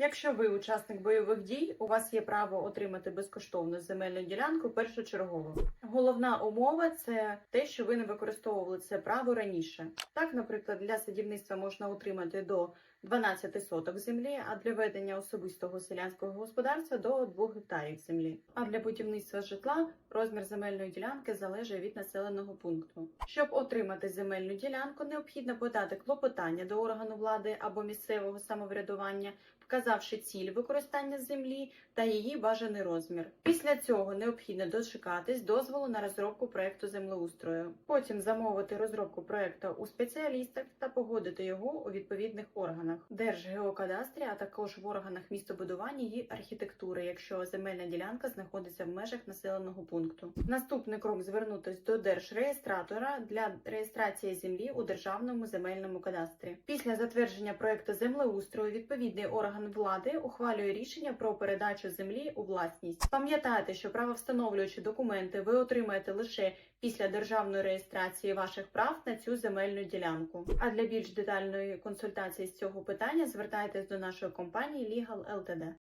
Якщо ви учасник бойових дій, у вас є право отримати безкоштовну земельну ділянку першочергово. Головна умова це те, що ви не використовували це право раніше. Так, наприклад, для садівництва можна отримати до 12 соток землі, а для ведення особистого селянського господарства до 2 гектарів землі. А для будівництва житла розмір земельної ділянки залежить від населеного пункту. Щоб отримати земельну ділянку, необхідно подати клопотання до органу влади або місцевого самоврядування, вказавши ціль використання землі та її бажаний розмір. Після цього необхідно дочекатись дозволу на розробку проекту землеустрою. Потім замовити розробку проекту у спеціалістів та погодити його у відповідних органах Держгеокадастрі, а також в органах містобудування і архітектури, якщо земельна ділянка знаходиться в межах населеного пункту. Наступний крок звернутись до держреєстратора для реєстрації землі у державному земельному кадастрі. Після затвердження проекту землеустрою відповідний орган влади ухвалює рішення про передачу землі у власність. Пам'ятайте, що правовстановлюючі документи ви отримаєте лише після державної реєстрації ваших прав на цю земельну ділянку. А для більш детальної консультації з цього питання звертайтесь до нашої компанії Legal Ltd.